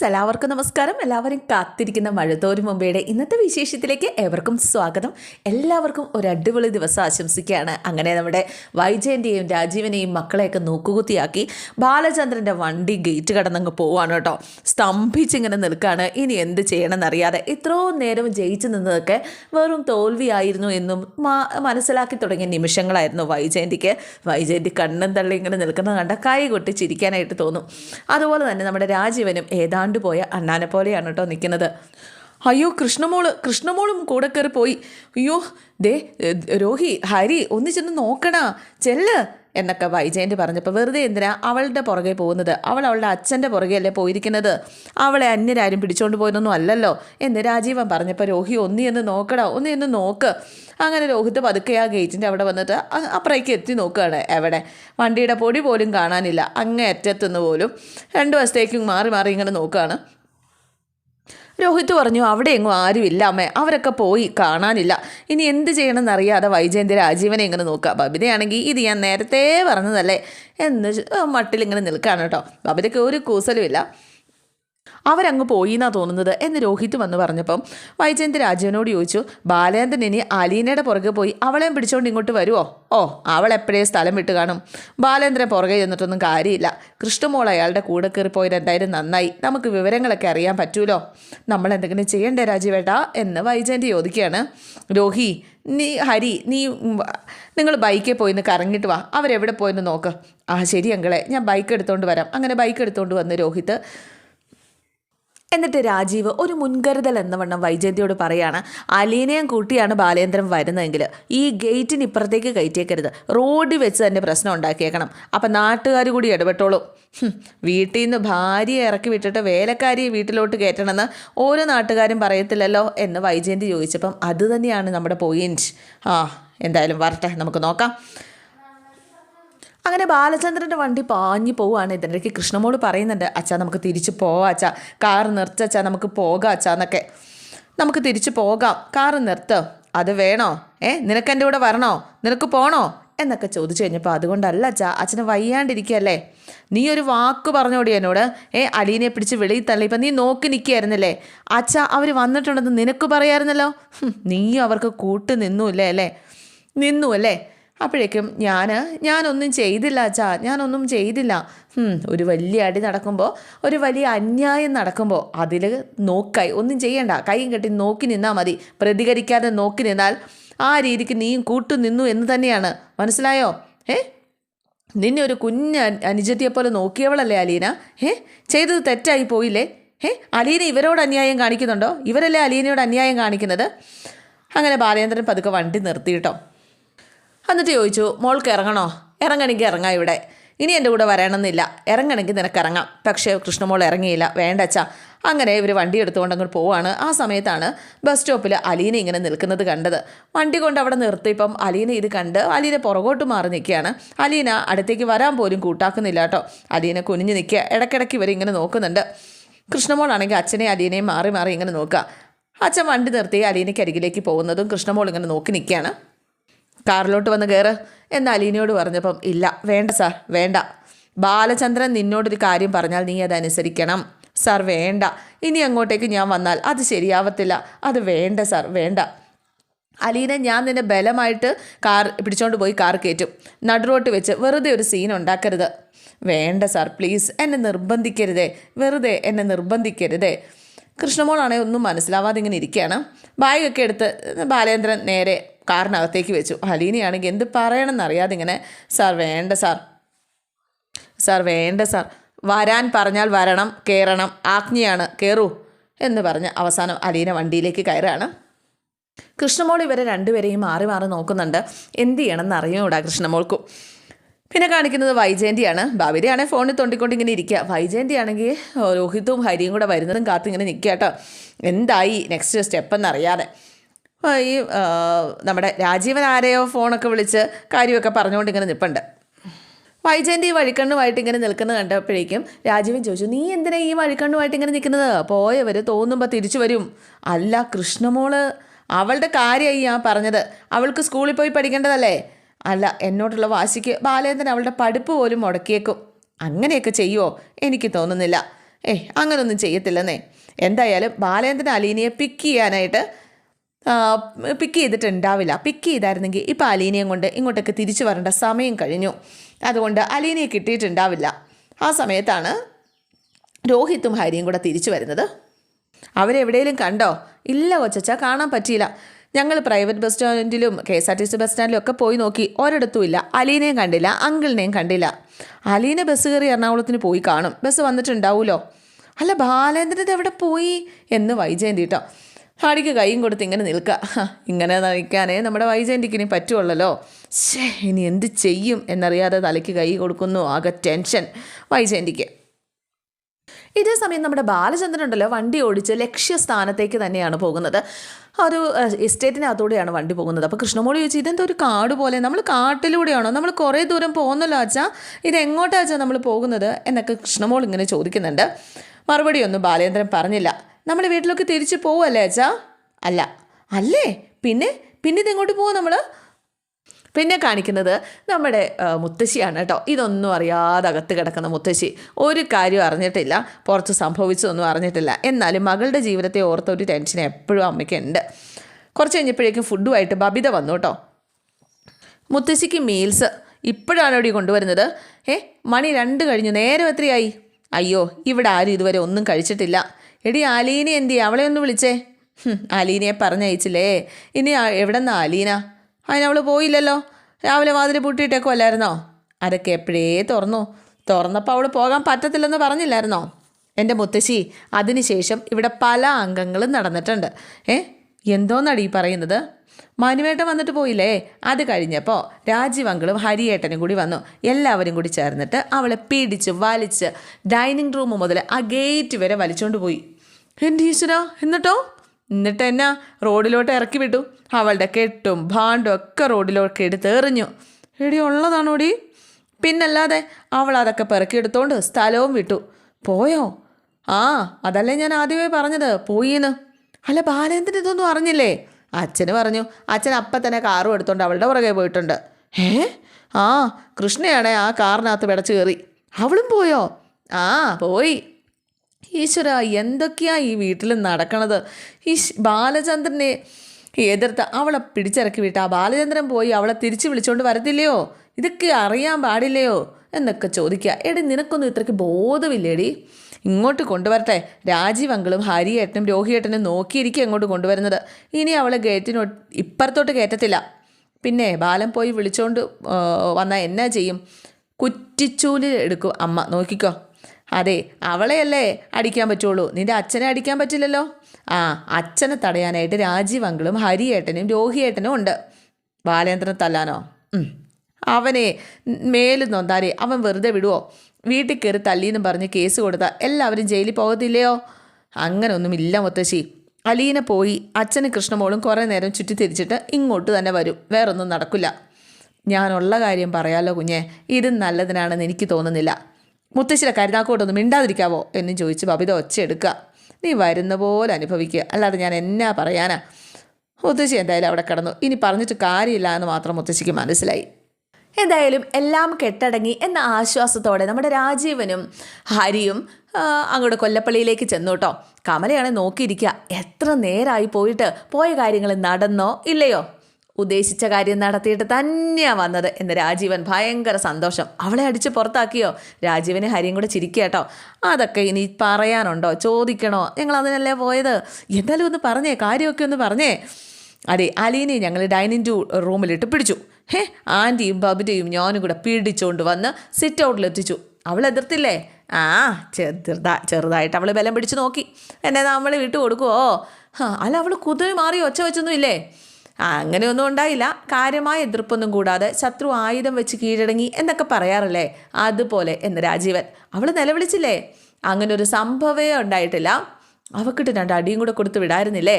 Friends എല്ലാവർക്കും നമസ്കാരം. എല്ലാവരും കാത്തിരിക്കുന്ന മഴത്തോരും മുമ്പയുടെ ഇന്നത്തെ വിശേഷത്തിലേക്ക് ഏവർക്കും സ്വാഗതം. എല്ലാവർക്കും ഒരു അടിപൊളി ദിവസം ആശംസിക്കുകയാണ്. അങ്ങനെ നമ്മുടെ വൈജയന്റെയും രാജീവനെയും മക്കളെയൊക്കെ നോക്കുകുത്തിയാക്കി ബാലചന്ദ്രന്റെ വണ്ടി ഗേറ്റ് കടന്നങ്ങ് പോവാണ് കേട്ടോ. സ്തംഭിച്ചിങ്ങനെ നിൽക്കുകയാണ് ഇനി എന്ത് ചെയ്യണമെന്നറിയാതെ ഇത്രയും നേരം ജയിച്ചു നിന്നതൊക്കെ വെറും തോൽവിയായിരുന്നു എന്നും മനസ്സിലാക്കി തുടങ്ങിയ നിമിഷങ്ങളായിരുന്നു വൈജയന്തിക്ക്. വൈജയന്തി കണ്ണും തള്ളി ഇങ്ങനെ നിൽക്കുന്നത് കണ്ട കൈ കൊട്ടി ചിരിക്കാനായിട്ട് തോന്നും. അതുപോലെ തന്നെ നമ്മുടെ രാജീവനും ഏതാണ്ട് പോയ അണ്ണാനെ പോലെയാണ് കേട്ടോ നിൽക്കുന്നത്. അയ്യോ കൃഷ്ണമോൾ കൃഷ്ണമോളും കൂടെ കയറി പോയി അയ്യോ ദേ രോഹി ഹരി ഒന്ന് ചെന്ന് നോക്കണ ചെല്ല്. എന്നൊക്കെ വൈജയന്തി പറഞ്ഞപ്പോൾ വെറുതെ എന്തിനാ അവളുടെ പുറകെ പോകുന്നത്? അവൾ അവളുടെ അച്ഛന്റെ പുറകെയല്ലേ പോയിരിക്കുന്നത്? അവളെ അന്യരാരും പിടിച്ചോണ്ട് പോയതൊന്നും അല്ലല്ലോ എന്ന് രാജീവൻ പറഞ്ഞപ്പോൾ രോഹി ഒന്നി എന്ന് നോക്കടാ ഒന്ന് എന്ന് നോക്ക്. അങ്ങനെ രോഹിത് പതുക്കെ ആ ഗേറ്റിന്റെ അവിടെ വന്നിട്ട് അപ്പുറേക്ക് എത്തി നോക്കുകയാണ് എവിടെ? വണ്ടിയുടെ പൊടി പോലും കാണാനില്ല. അങ്ങേ അറ്റത്തുനിന്ന് പോലും. രണ്ട് വശത്തേക്കും മാറി മാറി ഇങ്ങനെ നോക്കുകയാണ് രോഹിത് പറഞ്ഞു അവിടെ എങ്ങും ആരുമില്ല അമ്മേ. അവരൊക്കെ പോയി കാണാനില്ല. ഇനി എന്ത് ചെയ്യണമെന്ന് അറിയാതെ വൈജയന്തി രാജീവനെ ഇങ്ങനെ നോക്കുക. ബബിതയാണെങ്കിൽ ഇത് ഞാൻ നേരത്തെ പറഞ്ഞതല്ലേ? എന്ന് മട്ടിൽ ഇങ്ങനെ നിൽക്കുകയാണ് കേട്ടോ. ബബിതയ്ക്ക് ഒരു കൂസലുമില്ല. അവരങ്ങ് പോയി എന്നാ തോന്നുന്നത് എന്ന് രോഹിത് വന്ന് പറഞ്ഞപ്പം വൈജയന്ത് രാജീവനോട് ചോദിച്ചു ബാലേന്ദ്രൻ ഇനി അലീനയുടെ പുറകെ പോയി അവളെയും പിടിച്ചോണ്ട് ഇങ്ങോട്ട് വരുമോ ഓ അവൾ എപ്പോഴേ സ്ഥലം വിട്ട് കാണും. ബാലേന്ദ്രൻ പുറകെ ചെന്നിട്ടൊന്നും കാര്യമില്ല. കൃഷ്ണമോൾ അയാളുടെ കൂടെ കയറിപ്പോയത് എന്തായാലും നന്നായി. നമുക്ക് വിവരങ്ങളൊക്കെ അറിയാൻ പറ്റൂലോ? നമ്മൾ എന്തെങ്കിലും ചെയ്യണ്ടേ രാജീവേട്ടാ? എന്ന് വൈജയന്ത് ചോദിക്കുകയാണ്. രോഹി നീ ഹരി നീ നിങ്ങൾ ബൈക്കിൽ പോയിന്ന് കറങ്ങിട്ട് വാ. അവരെവിടെ പോയെന്ന് നോക്ക്. ആ ശരി അങ്കളെ. ഞാൻ ബൈക്ക് എടുത്തുകൊണ്ട് വരാം. അങ്ങനെ ബൈക്ക് എടുത്തുകൊണ്ട് വന്ന് രോഹിത് എന്നിട്ട് രാജീവ് ഒരു മുൻകരുതൽ എന്ന വണ്ണം വൈജയന്തിയോട് പറയാണ് അലീനയും കൂട്ടിയാണ് ബാലേന്ദ്രൻ വരുന്നതെങ്കിൽ ഈ ഗേറ്റിന് ഇപ്പുറത്തേക്ക് കയറ്റിയേക്കരുത്. റോഡിൽ വെച്ച് തന്നെ പ്രശ്നം ഉണ്ടാക്കിയേക്കണം. അപ്പം നാട്ടുകാർ കൂടി ഇടപെട്ടോളൂ. വീട്ടിൽ നിന്ന് ഭാര്യയെ ഇറക്കി വിട്ടിട്ട് വേലക്കാരിയെ വീട്ടിലോട്ട് കയറ്റണമെന്ന് ഓരോ നാട്ടുകാരും പറയത്തില്ലല്ലോ എന്ന് വൈജയന്തി ചോദിച്ചപ്പം അത് തന്നെയാണ് നമ്മുടെ പോയിന്റ് ആ എന്തായാലും വരട്ടെ നമുക്ക് നോക്കാം. അങ്ങനെ ബാലചന്ദ്രന്റെ വണ്ടി പാഞ്ഞു പോവുകയാണ്. ഇതിനിടയ്ക്ക് കൃഷ്ണമോൾ പറയുന്നുണ്ട് അച്ഛാ നമുക്ക് തിരിച്ചു പോവാം അച്ഛാ. കാർ നിർത്തച്ചാ നമുക്ക് പോകാം അച്ഛാ എന്നൊക്കെ. നമുക്ക് തിരിച്ചു പോകാം. കാർ നിർത്ത്. അത് വേണോ? ഏ? നിനക്ക് എന്റെ കൂടെ വരണോ? നിനക്ക് പോണോ? എന്നൊക്കെ ചോദിച്ചു കഴിഞ്ഞപ്പോൾ അതുകൊണ്ടല്ല അച്ഛാ. അച്ഛന് വയ്യാണ്ടിരിക്കുകയല്ലേ. നീ ഒരു വാക്ക് പറഞ്ഞോടി എന്നോട്. ഏ അലീനെ പിടിച്ച് വെളിയിൽ തള്ളി. ഇപ്പം നീ നോക്കി നിൽക്കുകയായിരുന്നില്ലേ? അച്ഛാ അവർ വന്നിട്ടുണ്ടെന്ന് നിനക്ക് പറയായിരുന്നല്ലോ? നീയും അവർക്ക് കൂട്ട് നിന്നുല്ലേ അല്ലേ? നിന്നു അല്ലേ അപ്പോഴേക്കും ഞാൻ ഞാനൊന്നും ചെയ്തില്ല അച്ഛാ ഞാനൊന്നും ചെയ്തില്ല. ഒരു വലിയ അടി നടക്കുമ്പോൾ ഒരു വലിയ അന്യായം നടക്കുമ്പോൾ അതിൽ നോക്കായി ഒന്നും ചെയ്യണ്ട. കൈയും കെട്ടി നോക്കി നിന്നാൽ മതി. പ്രതികരിക്കാതെ നോക്കി നിന്നാൽ ആ രീതിക്ക് നീയും കൂട്ടു നിന്നു എന്ന് തന്നെയാണ്. മനസ്സിലായോ? ഏ നിന്നെ ഒരു കുഞ്ഞ് അനുജത്തിയെ പോലെ നോക്കിയവളല്ലേ അലീന? ഏ ചെയ്തത് തെറ്റായി പോയില്ലേ? ഏ അലീന ഇവരോട് അന്യായം കാണിക്കുന്നുണ്ടോ? ഇവരല്ലേ അലീനയോട് അന്യായം കാണിക്കുന്നത്? അങ്ങനെ ബാലേന്ദ്രൻ പതുക്കെ വണ്ടി നിർത്തി കേട്ടോ. എന്നിട്ട് ചോദിച്ചു മോൾക്ക് ഇറങ്ങണോ? ഇറങ്ങണമെങ്കിൽ ഇറങ്ങാം ഇവിടെ. ഇനി എന്റെ കൂടെ വരണമെന്നില്ല. ഇറങ്ങണമെങ്കിൽ നിനക്ക് ഇറങ്ങാം. പക്ഷേ കൃഷ്ണമോൾ ഇറങ്ങിയില്ല. വേണ്ട അച്ഛാ. അങ്ങനെ ഇവർ വണ്ടി എടുത്തുകൊണ്ട് അങ്ങോട്ട് പോവാണ്. ആ സമയത്താണ് ബസ് സ്റ്റോപ്പിൽ അലീന ഇങ്ങനെ നിൽക്കുന്നത് കണ്ടത്. വണ്ടി കൊണ്ട് അവിടെ നിർത്തിയപ്പം അലീന ഇത് കണ്ട് അലീന പുറകോട്ട് മാറി നിൽക്കുകയാണ്. അലീന അടുത്തേക്ക് വരാൻ പോലും കൂട്ടാക്കുന്നില്ല കേട്ടോ. അലീന കുനിഞ്ഞു നിൽക്കുക. ഇടയ്ക്കിടയ്ക്ക് ഇവർ ഇങ്ങനെ നോക്കുന്നുണ്ട്. കൃഷ്ണമോളാണെങ്കിൽ അച്ഛനെ അലീനയും മാറി മാറി ഇങ്ങനെ നോക്കുക. അച്ഛൻ വണ്ടി നിർത്തി അലീനയ്ക്ക് അരികിലേക്ക് പോകുന്നതും കൃഷ്ണമോൾ ഇങ്ങനെ നോക്കി നിൽക്കുകയാണ്. കാറിലോട്ട് വന്ന് കയറ് എന്ന് അലീനയോട് പറഞ്ഞപ്പം ഇല്ല വേണ്ട സാർ വേണ്ട. ബാലചന്ദ്രൻ നിന്നോടൊരു കാര്യം പറഞ്ഞാൽ നീ അതനുസരിക്കണം സാർ വേണ്ട. ഇനി അങ്ങോട്ടേക്ക് ഞാൻ വന്നാൽ അത് ശരിയാവത്തില്ല. അത് വേണ്ട സാർ വേണ്ട. അലീന ഞാൻ നിന്നെ ബലമായിട്ട് കാർ പിടിച്ചോണ്ട് പോയി കാർ കയറ്റും. നടുറോട്ട് വെച്ച് വെറുതെ ഒരു സീൻ ഉണ്ടാക്കരുത്. വേണ്ട സാർ പ്ലീസ് എന്നെ നിർബന്ധിക്കരുതേ. വെറുതെ എന്നെ നിർബന്ധിക്കരുതേ. കൃഷ്ണമോളാണെങ്കിൽ ഒന്നും മനസ്സിലാവാതെ ഇങ്ങനെ ഇരിക്കുകയാണ്. ബാഗൊക്കെ എടുത്ത് ബാലേന്ദ്രൻ നേരെ കാറിനകത്തേക്ക് വെച്ചു. ഹലീനയാണെങ്കിൽ എന്ത് പറയണമെന്ന് അറിയാതെ ഇങ്ങനെ സാർ വേണ്ട സാർ. സാർ വേണ്ട സാർ. വരാൻ പറഞ്ഞാൽ വരണം കയറണം ആജ്ഞയാണ് കയറൂ എന്ന് പറഞ്ഞ് അവസാനം അലീന വണ്ടിയിലേക്ക് കയറുകയാണ്. കൃഷ്ണമോൾ ഇവരെ രണ്ടുപേരെയും മാറി മാറി നോക്കുന്നുണ്ട്. എന്ത് ചെയ്യണമെന്ന് അറിയൂടാ കൃഷ്ണമോൾക്കും. പിന്നെ കാണിക്കുന്നത് വൈജയന്തിയാണ്. ബാബിരിയാണെങ്കിൽ ഫോണിൽ തൊണ്ടിക്കൊണ്ട് ഇങ്ങനെ ഇരിക്കുക. വൈജയന്തി ആണെങ്കിൽ രോഹിത്തും ഹരിയും കൂടെ വരുന്നതും കാത്തിങ്ങനെ നിൽക്കുക കേട്ടോ. എന്തായി? നെക്സ്റ്റ് സ്റ്റെപ്പ് എന്നറിയാതെ. അപ്പോൾ ഈ നമ്മുടെ രാജീവൻ ആരെയോ ഫോണൊക്കെ വിളിച്ച് കാര്യമൊക്കെ പറഞ്ഞുകൊണ്ട് ഇങ്ങനെ നിൽപ്പുണ്ട് വൈജയന്തി ഈ വഴിക്കണ്ണുമായിട്ട് ഇങ്ങനെ നിൽക്കുന്നത് കണ്ടപ്പോഴേക്കും രാജീവൻ ചോദിച്ചു നീ എന്തിനാ ഈ വഴിക്കണ്ണുമായിട്ട് ഇങ്ങനെ നിൽക്കുന്നത്? പോയവർ തോന്നുമ്പോൾ തിരിച്ചു വരും. അല്ല കൃഷ്ണമോൾ അവളുടെ കാര്യമായി ഞാൻ പറഞ്ഞത്. അവൾക്ക് സ്കൂളിൽ പോയി പഠിക്കേണ്ടതല്ലേ? അല്ല എന്നോടുള്ള വാശിക്ക് ബാലേന്ദ്രൻ അവളുടെ പഠിപ്പ് പോലും മുടക്കിയേക്കും. അങ്ങനെയൊക്കെ ചെയ്യുമോ എനിക്ക് തോന്നുന്നില്ല. ഏയ് അങ്ങനൊന്നും ചെയ്യത്തില്ലെന്നേ. എന്തായാലും ബാലേന്ദ്രൻ അലീനയെ പിക്ക് ചെയ്യാനായിട്ട് പിക്ക് ചെയ്തിട്ടുണ്ടാവില്ല. പിക്ക് ചെയ്തായിരുന്നെങ്കിൽ ഇപ്പോൾ അലീനയും കൊണ്ട് ഇങ്ങോട്ടേക്ക് തിരിച്ചു വരേണ്ട സമയം കഴിഞ്ഞു. അതുകൊണ്ട് അലീനയെ കിട്ടിയിട്ടുണ്ടാവില്ല. ആ സമയത്താണ് രോഹിത്തും ഹരിയും കൂടെ തിരിച്ചു വരുന്നത്. അവരെവിടെയെങ്കിലും കണ്ടോ? ഇല്ല കൊച്ചച്ച കാണാൻ പറ്റിയില്ല. ഞങ്ങൾ private bus സ്റ്റാൻഡിലും K S R T C bus സ്റ്റാൻഡിലും ഒക്കെ പോയി നോക്കി. ഒരിടത്തും ഇല്ല. അലീനയും കണ്ടില്ല. അങ്കിളിനെയും കണ്ടില്ല. അലീന ബസ് കയറി എറണാകുളത്തിന് പോയി കാണും. ബസ് വന്നിട്ടുണ്ടാവുമല്ലോ അല്ല ബാലേന്ദ്രൻ എവിടെ പോയി? എന്ന് വൈജയന്തി കേട്ടോ ഹാടിക്ക് കൈയും കൊടുത്ത് ഇങ്ങനെ നിൽക്കുക. ഇങ്ങനെ നിൽക്കാനേ നമ്മുടെ വൈജയന്തിക്ക് ഇനി പറ്റുള്ളല്ലോ ശേ ഇനി എന്ത് ചെയ്യും എന്നറിയാതെ തലയ്ക്ക് കൈ കൊടുക്കുന്നു ആകെ ടെൻഷൻ വൈജയന്തിക്ക്. ഇതേ സമയം നമ്മുടെ ബാലചന്ദ്രൻ ഉണ്ടല്ലോ വണ്ടി ഓടിച്ച് ലക്ഷ്യസ്ഥാനത്തേക്ക് തന്നെയാണ് പോകുന്നത്. ഒരു എസ്റ്റേറ്റിനകത്തൂടെയാണ് വണ്ടി പോകുന്നത്. അപ്പോൾ കൃഷ്ണമോളി ചോദിച്ചു ഇതെന്താ ഒരു കാട് പോലെ നമ്മൾ കാട്ടിലൂടെയാണോ? നമ്മൾ കുറേ ദൂരം പോകുന്നല്ലോ അച്ഛാ ഇത് എങ്ങോട്ടാ അച്ഛാ നമ്മൾ പോകുന്നത്? എന്നൊക്കെ കൃഷ്ണമോൾ ഇങ്ങനെ ചോദിക്കുന്നുണ്ട്. മറുപടിയൊന്നും ബാലേന്ദ്രൻ പറഞ്ഞില്ല. നമ്മൾ വീട്ടിലൊക്കെ തിരിച്ചു പോവല്ലേ അച്ഛാ? അല്ല. അല്ലേ? പിന്നെ പിന്നെ ഇതെങ്ങോട്ട് പോവും നമ്മൾ പിന്നെ കാണിക്കുന്നത് നമ്മുടെ മുത്തശ്ശിയാണ് കേട്ടോ. ഇതൊന്നും അറിയാതെ അകത്ത് കിടക്കുന്ന മുത്തശ്ശി. ഒരു കാര്യം അറിഞ്ഞിട്ടില്ല. പുറത്ത് സംഭവിച്ചതൊന്നും അറിഞ്ഞിട്ടില്ല. എന്നാലും മകളുടെ ജീവിതത്തെ ഓർത്ത ഒരു ടെൻഷൻ എപ്പോഴും അമ്മയ്ക്കുണ്ട്. കുറച്ച് കഴിഞ്ഞപ്പോഴേക്കും ഫുഡുമായിട്ട് ബബിത വന്നു കേട്ടോ. മുത്തശ്ശിക്ക് മീൽസ് ഇപ്പോഴാണ് ഇവിടെ കൊണ്ടുവരുന്നത്. ഏ മണി രണ്ട് കഴിഞ്ഞു. നേരം എത്രയായി? അയ്യോ ഇവിടെ ആരും ഇതുവരെ ഒന്നും കഴിച്ചിട്ടില്ല. എടി ആലീന എന്തി അവളെ ഒന്ന് വിളിച്ചേ. അലീനയെ പറഞ്ഞയച്ചില്ലേ? ഇനി എവിടെ എവിടെന്നാ അലീന അതിനവൾ പോയില്ലല്ലോ. രാവിലെ വാതിൽ പൂട്ടിയിട്ടേക്കോ അല്ലായിരുന്നോ? അതൊക്കെ എപ്പോഴേ തുറന്നു. തുറന്നപ്പോൾ അവൾ പോകാൻ പറ്റത്തില്ലെന്ന് പറഞ്ഞില്ലായിരുന്നോ? എന്റെ മുത്തശ്ശി അതിനുശേഷം ഇവിടെ പല അംഗങ്ങളും നടന്നിട്ടുണ്ട്. ഏ? എന്തോന്നാണ് ഈ പറയുന്നത്? മനുവേട്ടൻ വന്നിട്ട് പോയില്ലേ? അത് കഴിഞ്ഞപ്പോൾ രാജീവങ്കളും ഹരിയേട്ടനും കൂടി വന്നു. എല്ലാവരും കൂടി ചേർന്നിട്ട് അവളെ പിടിച്ച് വലിച്ച് ഡൈനിങ് റൂം മുതൽ ആ ഗേറ്റ് വരെ വലിച്ചുകൊണ്ട് പോയി. എന്റെ ഈശ്വര എന്നിട്ടോ? എന്നിട്ട് എന്നാ റോഡിലോട്ട് ഇറക്കി വിട്ടു. അവളുടെ കെട്ടും ഭാണ്ടും ഒക്കെ റോഡിലോട്ട് എടുത്ത് എറിഞ്ഞു. എടി ഉള്ളതാണോടി? പിന്നല്ലാതെ അവൾ അതൊക്കെ പെറുക്കിയെടുത്തോണ്ട് സ്ഥലവും വിട്ടു. പോയോ? ആ അതല്ലേ ഞാൻ ആദ്യമേ പറഞ്ഞത്. പോയിന്ന്. അല്ല ബാലേന്ദ്രൻ ഇതൊന്നും അറിഞ്ഞില്ലേ? അച്ഛന് പറഞ്ഞു അച്ഛൻ അപ്പം തന്നെ കാറും എടുത്തോണ്ട് അവളുടെ പുറകെ പോയിട്ടുണ്ട്. ഏ ആ കൃഷ്ണയാണേ ആ കാറിനകത്ത് പിടച്ചു കയറി. അവളും പോയോ? ആ പോയി. ഈശ്വര എന്തൊക്കെയാ ഈ വീട്ടിൽ നടക്കണത്? ഈ ബാലചന്ദ്രനെ എതിർത്ത് അവളെ പിടിച്ചിറക്കി വിട്ട് ആ ബാലചന്ദ്രൻ പോയി അവളെ തിരിച്ചു വിളിച്ചുകൊണ്ട് വരത്തില്ലയോ? ഇതൊക്കെ അറിയാൻ പാടില്ലയോ? എന്നൊക്കെ ചോദിക്കുക എടി നിനക്കൊന്നും ഇത്രയ്ക്ക് ബോധമില്ലേടി? ഇങ്ങോട്ട് കൊണ്ടുവരട്ടെ. രാജീവ് അങ്കിളും ഹരിയേട്ടനും രോഹിയേട്ടനും നോക്കിയിരിക്കും ഇങ്ങോട്ട് കൊണ്ടുവരുന്നത്. ഇനി അവളെ ഗേറ്റിനോ ഇപ്പുറത്തോട്ട് കയറ്റത്തില്ല. പിന്നെ ബാലൻ പോയി വിളിച്ചുകൊണ്ട് വന്നാൽ എന്നാ ചെയ്യും? കുറ്റിച്ചൂൽ എടുക്കും. അമ്മ നോക്കിക്കോ. അതെ അവളെയല്ലേ അടിക്കാൻ പറ്റുള്ളൂ. നിന്റെ അച്ഛനെ അടിക്കാൻ പറ്റില്ലല്ലോ? ആ അച്ഛനെ തടയാനായിട്ട് രാജീവ് അങ്കിളും ഹരിയേട്ടനും രോഹിയേട്ടനും ഉണ്ട്. ബാലേന്ദ്രൻ തല്ലാനോ? അവനെ മേലും നൊന്താരെ അവൻ വെറുതെ വിടുവോ? വീട്ടിൽ കയറി തല്ലീന്നും പറഞ്ഞ് കേസ് കൊടുത്താൽ എല്ലാവരും ജയിലിൽ പോകത്തില്ലയോ? അങ്ങനൊന്നുമില്ല മുത്തശ്ശി. അലീന പോയി അച്ഛന് കൃഷ്ണമോളും കുറേ നേരം ചുറ്റി തിരിച്ചിട്ട് ഇങ്ങോട്ട് തന്നെ വരും. വേറൊന്നും നടക്കില്ല. ഞാനുള്ള കാര്യം പറയാലോ കുഞ്ഞെ. ഇത് നല്ലതിനാണെന്ന് എനിക്ക് തോന്നുന്നില്ല. മുത്തശ്ശിയുടെ കരുനാക്കോട്ടൊന്നും മിണ്ടാതിരിക്കാവോ എന്നും ചോദിച്ച് ബബിത ഒച്ചയെടുക്കുക നീ വരുന്ന പോലെ അനുഭവിക്കുക. അല്ലാതെ ഞാൻ എന്നാ പറയാനാ? മുത്തശ്ശി എന്തായാലും അവിടെ കിടന്നു. ഇനി പറഞ്ഞിട്ട് കാര്യമില്ല എന്ന് മാത്രം മുത്തശ്ശിക്ക് മനസ്സിലായി. എന്തായാലും എല്ലാം കെട്ടടങ്ങി എന്ന ആശ്വാസത്തോടെ നമ്മുടെ രാജീവനും ഹരിയും അങ്ങോട്ട് കൊല്ലപ്പള്ളിയിലേക്ക് ചെന്നു കേട്ടോ. കമലയാണെ നോക്കിയിരിക്കുക. എത്ര നേരമായി പോയിട്ട് പോയ കാര്യങ്ങൾ നടന്നോ ഇല്ലയോ? ഉദ്ദേശിച്ച കാര്യം നടത്തിയിട്ട് തന്നെയാ വന്നത് എന്ന് രാജീവൻ ഭയങ്കര സന്തോഷം. അവളെ അടിച്ച് പുറത്താക്കിയോ? രാജീവന് ഹരിയും കൂടെ ചിരിക്കുക അതൊക്കെ ഇനി പറയാനുണ്ടോ? ചോദിക്കണോ? ഞങ്ങൾ അതിനല്ലേ പോയത്? എന്തായാലും ഒന്ന് പറഞ്ഞേ കാര്യമൊക്കെ ഒന്ന് പറഞ്ഞേ. അതെ അലീനെ ഞങ്ങൾ ഡൈനിങ് റൂമിലിട്ട് പിടിച്ചു. ഹേ ആന്റിയും ബബിന്റെയും ഞാനും കൂടെ പീഡിച്ചുകൊണ്ട് വന്ന് സിറ്റ് ഔട്ടിലെത്തിച്ചു അവൾ എതിർത്തില്ലേ? ആ ചെറുതാ ചെറുതായിട്ട് അവൾ ബലം പിടിച്ച് നോക്കി. എന്നെ നമ്മൾ വിട്ടു ആ അല്ല അവൾ കുതിരി മാറി ഒച്ച വെച്ചൊന്നും ഇല്ലേ അങ്ങനെയൊന്നും ഉണ്ടായില്ല. കാര്യമായ എതിർപ്പൊന്നും കൂടാതെ ശത്രു ആയുധം വെച്ച് കീഴടങ്ങി എന്നൊക്കെ പറയാറില്ലേ? അതുപോലെ എന്ന് രാജീവൻ. അവൾ നിലവിളിച്ചില്ലേ? അങ്ങനെ ഒരു സംഭവമേ ഉണ്ടായിട്ടില്ല. അവക്കിട്ട് രണ്ട് അടിയും കൂടെ കൊടുത്ത് വിടായിരുന്നില്ലേ?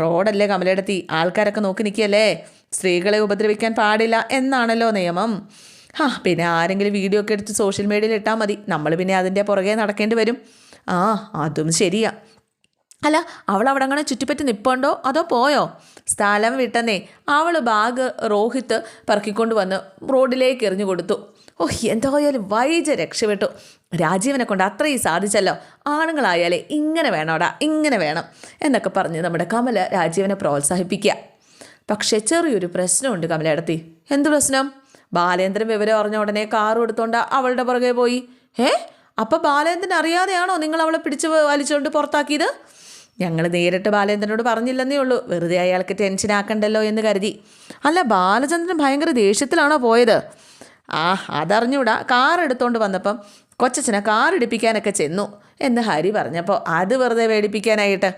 റോഡല്ലേ കമലയിടത്തി. ആൾക്കാരൊക്കെ നോക്കി നിൽക്കുകയല്ലേ? സ്ത്രീകളെ ഉപദ്രവിക്കാൻ പാടില്ല എന്നാണല്ലോ നിയമം. ആ പിന്നെ ആരെങ്കിലും വീഡിയോ ഒക്കെ എടുത്ത് സോഷ്യൽ മീഡിയയിൽ ഇട്ടാൽ മതി. നമ്മൾ പിന്നെ അതിന്റെ പുറകെ നടക്കേണ്ടി വരും. ആ അതും ശരിയാ. അല്ല അവൾ അവിടെ അങ്ങനെ ചുറ്റിപ്പറ്റി നിൽപ്പുണ്ടോ അതോ പോയോ? സ്ഥലം വിട്ടെന്നേ അവൾ ബാഗ് റോഹിത്ത് പറക്കിക്കൊണ്ട് വന്ന് റോഡിലേക്ക് എറിഞ്ഞു കൊടുത്തു. ഓ എന്തായാലും വൈജ രക്ഷപ്പെട്ടു. രാജീവനെ കൊണ്ട് അത്രയും സാധിച്ചല്ലോ. ആണുങ്ങളായാലേ ഇങ്ങനെ വേണോടാ ഇങ്ങനെ വേണം എന്നൊക്കെ പറഞ്ഞ് നമ്മുടെ കമല രാജീവനെ പ്രോത്സാഹിപ്പിക്കുക. പക്ഷേ ചെറിയൊരു പ്രശ്നമുണ്ട് കമലയിടത്തി എന്ത് പ്രശ്നം? ബാലേന്ദ്രൻ വിവരം അറിഞ്ഞ ഉടനെ കാറും എടുത്തോണ്ട് അവളുടെ പുറകെ പോയി. ഏ? അപ്പം ബാലേന്ദ്രൻ അറിയാതെയാണോ നിങ്ങൾ അവളെ പിടിച്ച് വലിച്ചുകൊണ്ട് പുറത്താക്കിയത്? ഞങ്ങൾ നേരിട്ട് ബാലേന്ദ്രനോട് പറഞ്ഞില്ലെന്നേ ഉള്ളൂ. വെറുതെ അയാൾക്ക് ടെൻഷൻ ആക്കണ്ടല്ലോ എന്ന് കരുതി. അല്ല ബാലചന്ദ്രൻ ഭയങ്കര ദേഷ്യത്തിലാണോ പോയത്? ആ അതറിഞ്ഞൂടാ. കാർ എടുത്തോണ്ട് വന്നപ്പം കൊച്ചച്ഛനെ കാർ ഇടിപ്പിക്കാനൊക്കെ ചെന്നു എന്ന് ഹരി പറഞ്ഞപ്പോൾ അത് വെറുതെ വേടിപ്പിക്കാനായിട്ട്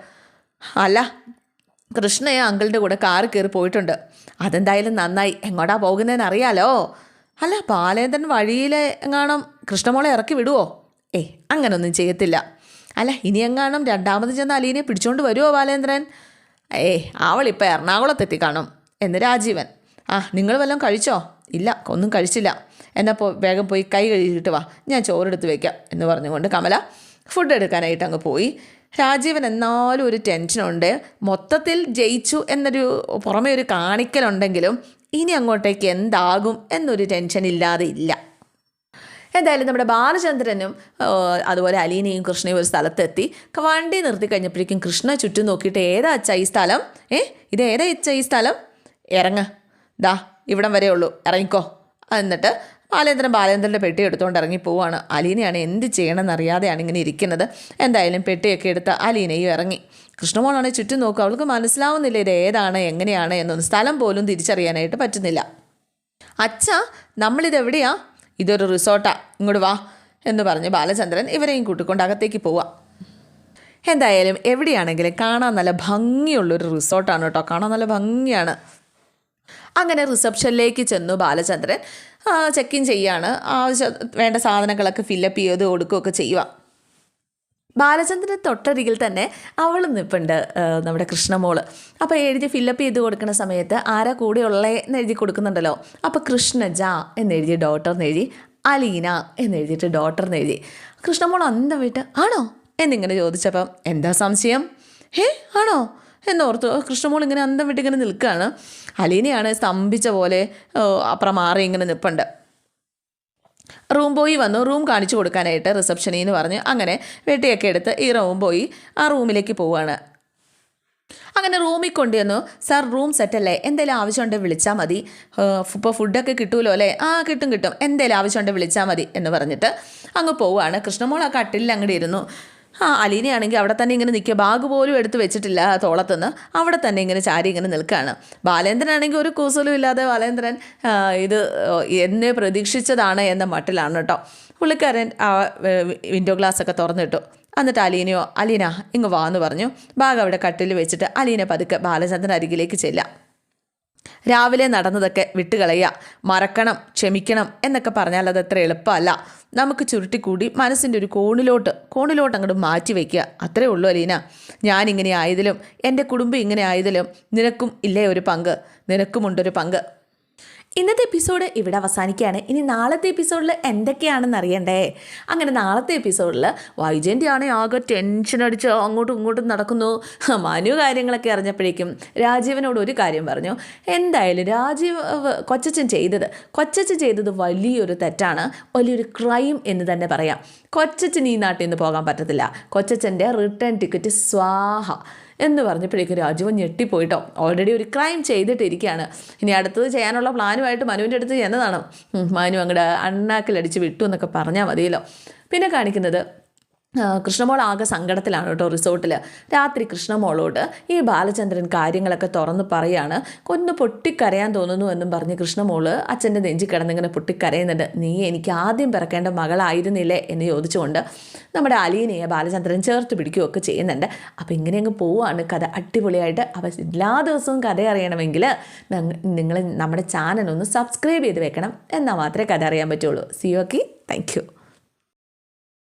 അല്ല കൃഷ്ണയെ അങ്കിളിന്റെ കൂടെ കാറ് കയറി പോയിട്ടുണ്ട്. അതെന്തായാലും നന്നായി. എങ്ങോട്ടാ പോകുന്നതെന്ന് അറിയാലോ? അല്ല ബാലേന്ദ്രൻ വഴിയിലെ എങ്ങാണം കൃഷ്ണമോളെ ഇറക്കി വിടുവോ? ഏ അങ്ങനൊന്നും ചെയ്യത്തില്ല. അല്ല ഇനി എങ്ങാനും രണ്ടാമത് ചെന്ന് അലീനെ പിടിച്ചോണ്ട് വരുമോ ബാലേന്ദ്രൻ? ഏ അവളിപ്പോൾ എറണാകുളത്തെത്തി കാണും എന്ന് രാജീവൻ. ആ നിങ്ങൾ വല്ലതും കഴിച്ചോ? ഇല്ല ഒന്നും കഴിച്ചില്ല. എന്നാൽ പോ വേഗം പോയി കൈ കഴുകിയിട്ട് വാ. ഞാൻ ചോറെടുത്ത് വയ്ക്കാം എന്ന് പറഞ്ഞുകൊണ്ട് കമല ഫുഡ് എടുക്കാനായിട്ട് അങ്ങ് പോയി. രാജീവൻ എന്നാലും ഒരു ടെൻഷനുണ്ട് മൊത്തത്തിൽ ജയിച്ചു എന്നൊരു പുറമേ ഒരു കാണിക്കലുണ്ടെങ്കിലും ഇനി അങ്ങോട്ടേക്ക് എന്താകും എന്നൊരു ടെൻഷൻ ഇല്ലാതെ ഇല്ല. എന്തായാലും നമ്മുടെ ബാലചന്ദ്രനും അതുപോലെ അലീനയും കൃഷ്ണയും ഒരു സ്ഥലത്തെത്തി. വണ്ടി നിർത്തി കഴിഞ്ഞപ്പോഴേക്കും കൃഷ്ണ ചുറ്റും നോക്കിയിട്ട് ഏതാ അച്ഛ ഈ സ്ഥലം? ഏ ഇത് ഏതാ അച്ഛ ഈ സ്ഥലം? ഇറങ്ങ. ദാ ഇവിടം വരെ ഉള്ളൂ. ഇറങ്ങിക്കോ. എന്നിട്ട് ബാലേന്ദ്രൻ ബാലേന്ദ്രന്റെ പെട്ടി എടുത്തുകൊണ്ട് ഇറങ്ങി പോവാണ്. അലീനയാണ് എന്ത് ചെയ്യണമെന്ന് അറിയാതെയാണ് ഇങ്ങനെ ഇരിക്കുന്നത്. എന്തായാലും പെട്ടിയൊക്കെ എടുത്ത് അലീനയും ഇറങ്ങി. കൃഷ്ണമോളാണെങ്കിൽ ചുറ്റും നോക്കുക. അവൾക്ക് മനസ്സിലാവുന്നില്ല ഇത് ഏതാണ് എങ്ങനെയാണ് എന്നൊന്നും സ്ഥലം പോലും തിരിച്ചറിയാനായിട്ട് പറ്റുന്നില്ല. അച്ഛ നമ്മളിത് എവിടെയാ ഇതൊരു റിസോർട്ടാ ഇങ്ങോട്ട് വാ എന്ന് പറഞ്ഞ് ബാലചന്ദ്രൻ ഇവരെയും കൂട്ടിക്കൊണ്ട് അകത്തേക്ക് പോവാം. എന്തായാലും എവിടെയാണെങ്കിലും കാണാൻ നല്ല ഭംഗിയുള്ളൊരു റിസോർട്ടാണ് കേട്ടോ കാണാൻ നല്ല ഭംഗിയാണ്. അങ്ങനെ റിസപ്ഷനിലേക്ക് ചെന്നു ബാലചന്ദ്രൻ ചെക്ക് ഇൻ ചെയ്യാണ് ആവശ്യം വേണ്ട സാധനങ്ങളൊക്കെ ഫില്ലപ്പ് ചെയ്ത് കൊടുക്കുകയൊക്കെ ചെയ്യുക ബാലചന്ദ്രൻ തൊട്ടരികിൽ തന്നെ അവൾ നിൽപ്പുണ്ട് നമ്മുടെ കൃഷ്ണമോൾ. അപ്പോൾ എഴുതി ഫില്ലപ്പ് ചെയ്ത് കൊടുക്കുന്ന സമയത്ത് ആരാ കൂടെ ഉള്ളേ എന്ന് എഴുതി കൊടുക്കുന്നുണ്ടല്ലോ. അപ്പോൾ കൃഷ്ണ കൃഷ്ണജ എന്നെഴുതി ഡോട്ടർ എന്നെഴുതി അലീന എന്നെഴുതിയിട്ട് ഡോട്ടർ എന്നെഴുതി കൃഷ്ണമോൾ അന്തം വിട്ട് ആണോ? എന്നിങ്ങനെ ചോദിച്ചപ്പം എന്താ സംശയം? ഹേ ആണോ? എന്നോർത്തു. കൃഷ്ണമോൾ ഇങ്ങനെ അന്തം വിട്ട് ഇങ്ങനെ നിൽക്കുകയാണ്. അലീനയാണ് സ്തംഭിച്ച പോലെ അപ്പുറം മാറി ഇങ്ങനെ നിൽപ്പുണ്ട് റൂം ബോയ് വന്നു. റൂം കാണിച്ചു കൊടുക്കാനായിട്ട് റിസപ്ഷനിൽ നിന്ന് പറഞ്ഞ്. അങ്ങനെ വെട്ടിയൊക്കെ എടുത്ത് ഈ റൂം ബോയ് ആ റൂമിലേക്ക് പോവുകയാണ് അങ്ങനെ റൂമിൽ കൊണ്ടുവന്നു. സാർ റൂം സെറ്റല്ലേ എന്തെങ്കിലും ആവശ്യമുണ്ടെങ്കിൽ വിളിച്ചാൽ മതി. ഇപ്പോൾ ഫുഡൊക്കെ കിട്ടുമല്ലോ അല്ലേ? ആ കിട്ടും കിട്ടും. എന്തെങ്കിലും ആവശ്യമുണ്ടെങ്കിൽ വിളിച്ചാൽ മതി എന്ന് പറഞ്ഞിട്ട് അങ്ങ് പോവുകയാണ് കൃഷ്ണമോൾ ആ കട്ടിലിൽ അങ്ങോട്ട് ഇരുന്നു. ആ അലീനയാണെങ്കിൽ അവിടെ തന്നെ ഇങ്ങനെ നിൽക്കുക. ബാഗ് പോലും എടുത്ത് വെച്ചിട്ടില്ല തോളത്തുനിന്ന്. അവിടെ തന്നെ ഇങ്ങനെ ചാരി ഇങ്ങനെ നിൽക്കുകയാണ്. ബാലേന്ദ്രനാണെങ്കിൽ ഒരു കൂസലും ഇല്ലാതെ ബാലേന്ദ്രൻ ഇത് എന്നെ പ്രതീക്ഷിച്ചതാണ് എന്ന മട്ടിലാണ് കേട്ടോ. പുള്ളിക്കാരൻ ആ വിൻഡോ ഗ്ലാസ് ഒക്കെ തുറന്നിട്ടു. എന്നിട്ട് അലീനയോ അലീന ഇങ്ങ് വാ എന്ന് പറഞ്ഞു. ബാഗ് അവിടെ കട്ടിൽ വെച്ചിട്ട് അലീന പതുക്കെ ബാലചന്ദ്രൻ അരികിലേക്ക് ചെല്ലാം രാവിലെ നടന്നതൊക്കെ വിട്ടുകളയുക മറക്കണം ക്ഷമിക്കണം എന്നൊക്കെ പറഞ്ഞാൽ അത് അത്ര എളുപ്പമല്ല. നമുക്ക് ചുരുട്ടിക്കൂടി മനസ്സിന്റെ ഒരു കോണിലോട്ട് കോണിലോട്ട് അങ്ങോട്ട് മാറ്റി വയ്ക്കുക. അത്രേ ഉള്ളൂ അലീന. ഞാനിങ്ങനെ ആയതിലും എന്റെ കുടുംബം ഇങ്ങനെ ആയതിലും നിനക്കും ഇല്ലേ ഒരു പങ്ക്? നിനക്കുമുണ്ടൊരു പങ്ക്? ഇന്നത്തെ എപ്പിസോഡ് ഇവിടെ അവസാനിക്കുകയാണ്. ഇനി നാളത്തെ എപ്പിസോഡിൽ എന്തൊക്കെയാണെന്ന് അറിയണ്ടേ? അങ്ങനെ നാളത്തെ എപ്പിസോഡിൽ വൈജയന്തി ആണെങ്കിൽ ആകെ ടെൻഷൻ അടിച്ച് അങ്ങോട്ടും ഇങ്ങോട്ടും നടക്കുന്നു. മനു കാര്യങ്ങളൊക്കെ അറിഞ്ഞപ്പോഴേക്കും രാജീവനോട് ഒരു കാര്യം പറഞ്ഞു. എന്തായാലും രാജീവ് കൊച്ചച്ചൻ ചെയ്തത് കൊച്ചച്ചൻ ചെയ്തത് വലിയൊരു തെറ്റാണ്. വലിയൊരു ക്രൈം എന്ന് തന്നെ പറയാം. കൊച്ചച്ചൻ ഈ നാട്ടിൽ നിന്ന് പോകാൻ പറ്റത്തില്ല. കൊച്ചച്ചന്റെ റിട്ടേൺ ടിക്കറ്റ് സ്വാഹ. എന്ന് പറഞ്ഞപ്പോഴേക്കും രാജുവൻ ഞെട്ടിപ്പോയിട്ടോ. ഓൾറെഡി ഒരു ക്രൈം ചെയ്തിട്ടിരിക്കുകയാണ്. ഇനി അടുത്തത് ചെയ്യാനുള്ള പ്ലാനുമായിട്ട് മനുവിന്റെ അടുത്ത് ചെന്നതാണ്. മനു അങ്ങോട്ട് അണ്ണാക്കിലടിച്ച് വിട്ടു എന്നൊക്കെ പറഞ്ഞാൽ മതിയല്ലോ. പിന്നെ കാണിക്കുന്നത് കൃഷ്ണമോൾ ആകെ സങ്കടത്തിലാണ് കേട്ടോ റിസോർട്ടിൽ രാത്രി കൃഷ്ണമോളോട് ഈ ബാലചന്ദ്രൻ കാര്യങ്ങളൊക്കെ തുറന്ന് പറയാണ് ഒന്ന് പൊട്ടിക്കരയാൻ തോന്നുന്നു എന്നും പറഞ്ഞ് കൃഷ്ണമോൾ അച്ഛന്റെ നെഞ്ചി കിടന്നിങ്ങനെ പൊട്ടിക്കരയുന്നുണ്ട്. നീ എനിക്ക് ആദ്യം പിറക്കേണ്ട മകളായിരുന്നില്ലേ? എന്ന് ചോദിച്ചുകൊണ്ട് നമ്മുടെ അലീനയെ ബാലചന്ദ്രൻ ചേർത്ത് പിടിക്കുകയൊക്കെ ചെയ്യുന്നുണ്ട്. അപ്പോൾ ഇങ്ങനെ അങ്ങ് പോവുകയാണ് കഥ അടിപൊളിയായിട്ട്. അപ്പോൾ എല്ലാ ദിവസവും കഥ അറിയണമെങ്കിൽ നിങ്ങൾ നമ്മുടെ ചാനൽ ഒന്ന് സബ്സ്ക്രൈബ് ചെയ്ത് വെക്കണം. എന്നാൽ മാത്രമേ കഥ അറിയാൻ പറ്റുള്ളൂ. C okay thank you